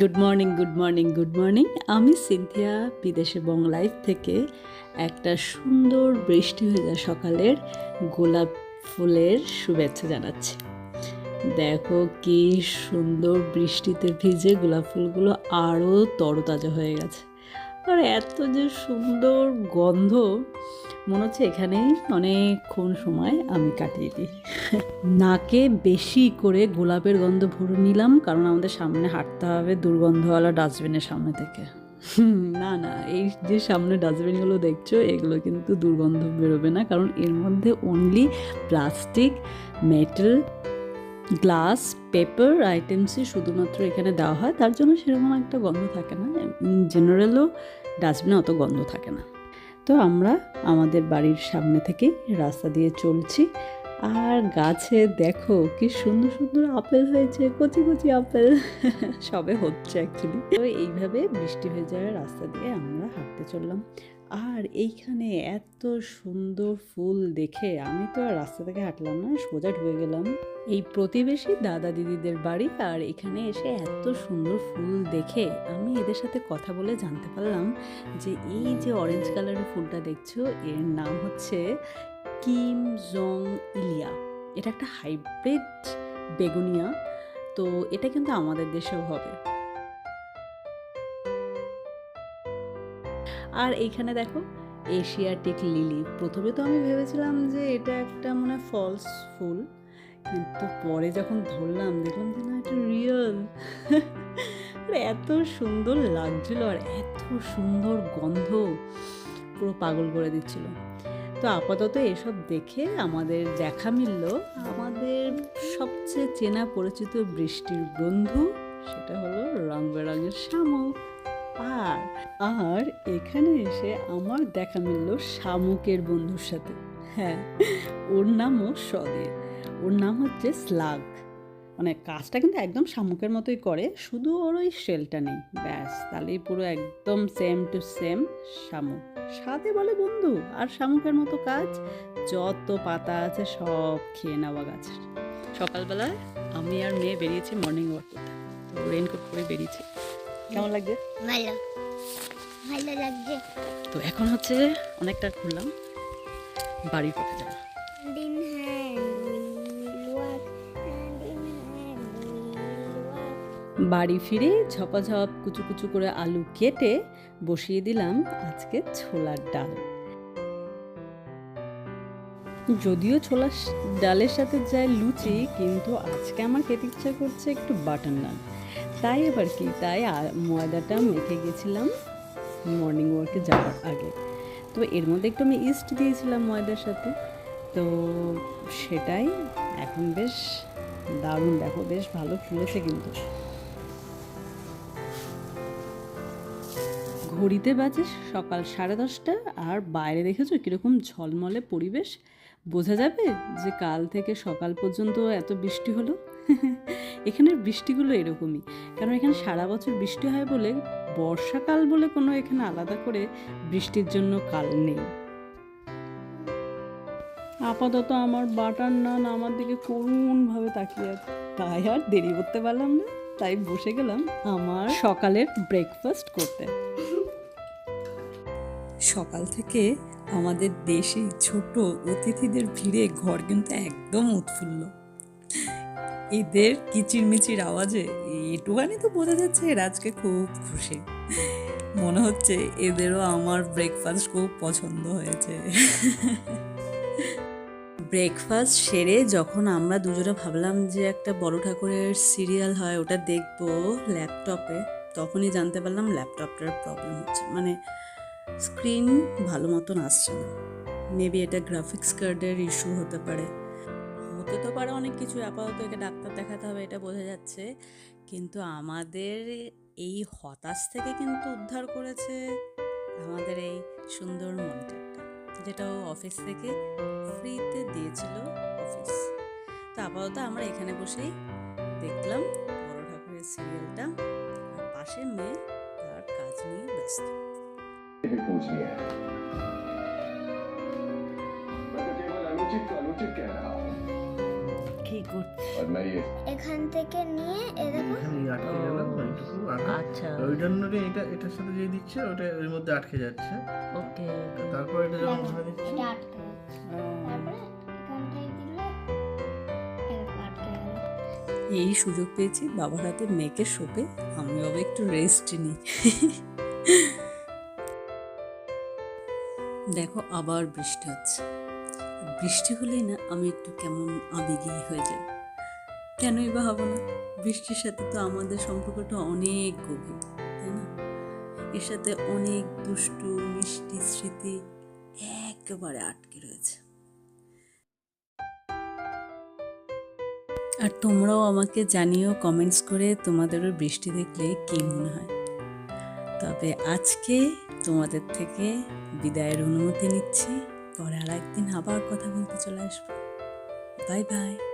Good morning good morning good morning আমি Cynthia বিদেশে Bong life থেকে একটা সুন্দর বৃষ্টি ভেজা সকালের গোলাপ ফুলের শুভেচ্ছা জানাচ্ছি। দেখো কি সুন্দর বৃষ্টিতে ভিজে গোলাপ ফুলগুলো আরও তরতাজা হয়ে গেছে। আর এত যে সুন্দর গন্ধ মনে হচ্ছে এখানেই অনেকক্ষণ সময় আমি কাটিয়ে দিই। নাকে বেশি করে গোলাপের গন্ধ ভরে নিলাম, কারণ আমাদের সামনে হাঁটতে হবে দুর্গন্ধওয়ালা ডাস্টবিনের সামনে থেকে। না না, এই যে সামনে ডাস্টবিনগুলো দেখছ, এগুলো কিন্তু দুর্গন্ধ বেরোবে না, কারণ এর মধ্যে only plastic metal glass paper আইটেমসই শুধুমাত্র এখানে দেওয়া হয়। তার জন্য সেরকম একটা গন্ধ থাকে না। ইন জেনারেলও ডাস্টবিনে অত গন্ধ থাকে না। তো আমরা আমাদের বাড়ির সামনে থেকেই রাস্তা দিয়ে চলছি। আর গাছে দেখো কি সুন্দর সুন্দর আপেল হয়েছে, কচি কচি আপেল। সবে হচ্ছে অ্যাকচুয়ালি তো এইভাবে বৃষ্টি যাওয়ার রাস্তা দিয়ে আমরা হাঁটতে চললাম। আর এইখানে এত সুন্দর ফুল দেখে আমি তো আর রাস্তা থেকে হাঁটলাম না, সোজা ঢুকে গেলাম। এই প্রতিবেশী দাদা দিদিদের বাড়ি আর এখানে এসে এত সুন্দর ফুল দেখে আমি এদের সাথে কথা বলে জানতে পারলাম যে এই যে অরেঞ্জ কালারের ফুলটা দেখছ, এর নাম হচ্ছে কিম জং ইলিয়া। এটা একটা হাইব্রিড বেগুনিয়া, তো এটা কিন্তু আমাদের দেশেও হবে। আর এইখানে দেখো এশিয়াটিক লিলি প্রথমে তো আমি ভেবেছিলাম যে এটা একটা মানে ফলস ফুল, কিন্তু পরে যখন ধরলাম দেখলাম যে না, এটা রিয়েল এত সুন্দর লাগছিল আর এত সুন্দর গন্ধ পুরো পাগল করে দিচ্ছিল। তো আপাতত এসব দেখে আমাদের দেখা মিলল। আমাদের সবচেয়ে চেনা পরিচিত বৃষ্টির বন্ধু, সেটা হলো রং বেরঙের শামুক আর আর এখানে এসে আমার দেখা মিলল শামুকের বন্ধুর সাথে। হ্যাঁ ওর নামও সদে ওর নাম হচ্ছে স্লাগ। মানে কাজটা কিন্তু একদম শামুকের মতোই করে, শুধু ওর ওই শেলটা নেই। ব্যাস, তাহলেই পুরো একদম সেম টু সেম শামুক। সাথে বলে বন্ধু, আর শামুকের মতো কাজ, যত পাতা আছে সব খেয়ে নেওয়া গাছের। সকালবেলায় আমি আর মেয়ে বেরিয়েছি মর্নিং ওয়াক করতে রেনকোট করে বেরিয়েছি। কেমন লাগছে ভালো ভালো লাগছে তো এখন হচ্ছে অনেকটা ঘুরলাম বাড়ির পথে বাড়ি ফিরে ঝপাঝপ কুচু কুচু করে আলু কেটে বসিয়ে দিলাম আজকে ছোলার ডাল যদিও ছোলার ডালের সাথে যায় লুচি কিন্তু আজকে আমার খেতে ইচ্ছা করছে একটু বাটার নান তাই এবার কি? তাই ময়দাটা মেখে গেছিলাম মর্নিং ওয়ার্কে যাওয়ার আগে। তো এর মধ্যে একটু আমি ইস্ট দিয়েছিলাম ময়দার সাথে। তো সেটাই এখন বেশ দারুণ। দেখো, বেশ ভালো ফুলেছে কিন্তু। ঘড়িতে বাজে সকাল সাড়ে দশটা। আর বাইরে দেখেছ কীরকম ঝলমলে পরিবেশ? বোঝা যাবে যে কাল থেকে সকাল পর্যন্ত এত বৃষ্টি হলো? এখানের বৃষ্টিগুলো এরকমই। কারণ এখানে সারা বছর বৃষ্টি হয় বলে বর্ষাকাল বলে কোনো এখানে আলাদা করে বৃষ্টির জন্য কাল নেই। আপাতত আমার বাটার নান আমার দিকে করুণভাবে তাকিয়ে আছে। তাই আর দেরি করতে পারলাম না। তাই বসে গেলাম আমার সকালের ব্রেকফাস্ট করতে। সকাল থেকে আমাদের দেশে ছোট অতিথিদের ভিড়ে ঘর কিন্তু একদম উৎফুল্ল। এদের কিচিরমিচির আওয়াজে এটুখানি তো বোঝা যাচ্ছে এরা আজকে খুব খুশি। মনে হচ্ছে এদেরও আমার ব্রেকফাস্ট খুব পছন্দ হয়েছে। ব্রেকফাস্ট সেরে যখন আমরা দুজনে ভাবলাম যে একটা বড় ঠাকুরের সিরিয়াল হয়, ওটা দেখব ল্যাপটপে তখনই জানতে পারলাম ল্যাপটপটার প্রবলেম হচ্ছে। মানে স্ক্রিন ভালো মতন আসছে না। মেবি এটা গ্রাফিক্স কার্ডের ইস্যু হতে পারে। হতে তো পারে অনেক কিছু আপাতত একে ডাক্তার দেখাতে হবে এটা বোঝা যাচ্ছে কিন্তু আমাদের এই হতাশ থেকে কিন্তু উদ্ধার করেছে আমাদের এই সুন্দর মনিটরটা যেটা ও অফিস থেকে ফ্রিতে দিয়েছিল অফিস তো আপাতত আমরা এখানে বসেই দেখলাম বড় ঠাকুরের সিরিয়ালটা আর পাশে মেয়ে তার কাজ নিয়ে ব্যস্ত भी पूछ लिया है मैं तो केवल अनुचित को अनुचित कह रहा हूँ কি এখান থেকে নিয়ে আচ্ছা। ওই জন্য এটা এটার সাথে যে দিচ্ছে ওটা এর মধ্যে আটকে যাচ্ছে। ওকে। তারপর এটা যখন ধরে দিচ্ছে এই সুযোগ পেয়েছি বাবার হাতে মেয়েকে শোপে আমি বাবা একটু রেস্ট নিই। দেখো আবার বৃষ্টি হচ্ছে। বৃষ্টি হলেই না আমি একটু কেমন আবেগী হয়ে যাই। কেনই বা হব না? বৃষ্টির সাথে তো আমাদের সম্পর্কটা অনেক গভীর, তাই না? এর সাথে অনেক দুষ্টু, মিষ্টি স্মৃতি একেবারে আটকে রয়েছে। আর তোমরাও আমাকে জানিও কমেন্টস করে তোমাদেরও বৃষ্টি দেখলে কী মনে হয়? তবে আজকে তোমাদের থেকে বিদায়ের অনুমতি নিচ্ছি। পরে আর একদিন আবার কথা বলতে চলে আসব। Bye bye.